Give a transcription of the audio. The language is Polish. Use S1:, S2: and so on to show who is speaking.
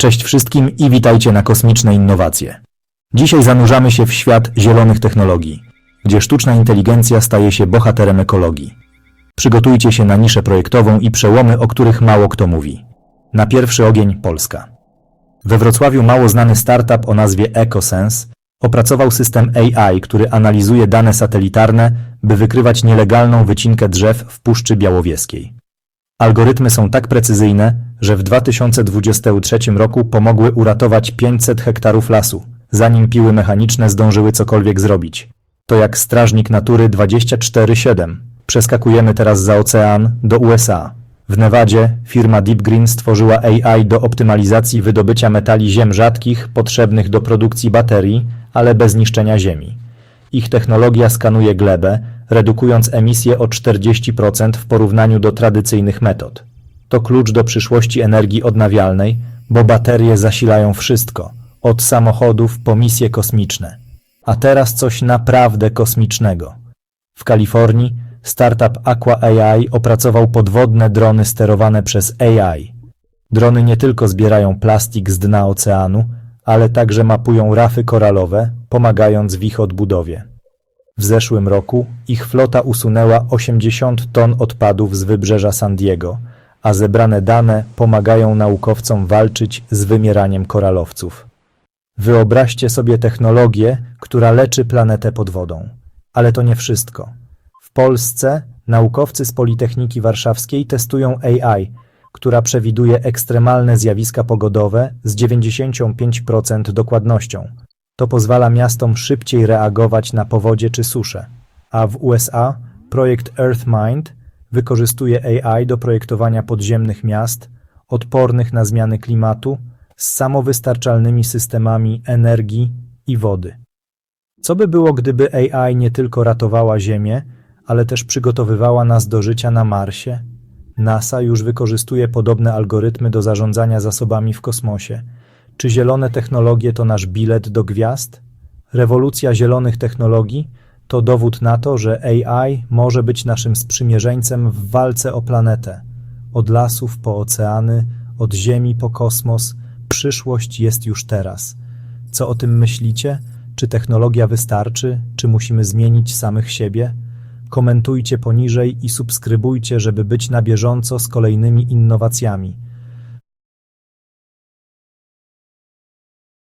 S1: Cześć wszystkim i witajcie na Kosmiczne Innowacje. Dzisiaj zanurzamy się w świat zielonych technologii, gdzie sztuczna inteligencja staje się bohaterem ekologii. Przygotujcie się na niszę projektową i przełomy, o których mało kto mówi. Na pierwszy ogień Polska. We Wrocławiu mało znany startup o nazwie EcoSense opracował system AI, który analizuje dane satelitarne, by wykrywać nielegalną wycinkę drzew w Puszczy Białowieskiej. Algorytmy są tak precyzyjne, że w 2023 roku pomogły uratować 500 hektarów lasu, zanim piły mechaniczne zdążyły cokolwiek zrobić. To jak strażnik natury 24/7. Przeskakujemy teraz za ocean do USA. W Nevadzie firma Deep Green stworzyła AI do optymalizacji wydobycia metali ziem rzadkich potrzebnych do produkcji baterii, ale bez niszczenia ziemi. Ich technologia skanuje glebę, redukując emisję o 40% w porównaniu do tradycyjnych metod. To klucz do przyszłości energii odnawialnej, bo baterie zasilają wszystko, od samochodów po misje kosmiczne. A teraz coś naprawdę kosmicznego. W Kalifornii startup Aqua AI opracował podwodne drony sterowane przez AI. Drony nie tylko zbierają plastik z dna oceanu, ale także mapują rafy koralowe, pomagając w ich odbudowie. W zeszłym roku ich flota usunęła 80 ton odpadów z wybrzeża San Diego, a zebrane dane pomagają naukowcom walczyć z wymieraniem koralowców. Wyobraźcie sobie technologię, która leczy planetę pod wodą. Ale to nie wszystko. W Polsce naukowcy z Politechniki Warszawskiej testują AI, która przewiduje ekstremalne zjawiska pogodowe z 95% dokładnością. To pozwala miastom szybciej reagować na powodzie czy susze. A w USA projekt EarthMind wykorzystuje AI do projektowania podziemnych miast, odpornych na zmiany klimatu, z samowystarczalnymi systemami energii i wody. Co by było, gdyby AI nie tylko ratowała Ziemię, ale też przygotowywała nas do życia na Marsie? NASA już wykorzystuje podobne algorytmy do zarządzania zasobami w kosmosie. Czy zielone technologie to nasz bilet do gwiazd? Rewolucja zielonych technologii to dowód na to, że AI może być naszym sprzymierzeńcem w walce o planetę. Od lasów po oceany, od Ziemi po kosmos, przyszłość jest już teraz. Co o tym myślicie? Czy technologia wystarczy? Czy musimy zmienić samych siebie? Komentujcie poniżej i subskrybujcie, żeby być na bieżąco z kolejnymi innowacjami.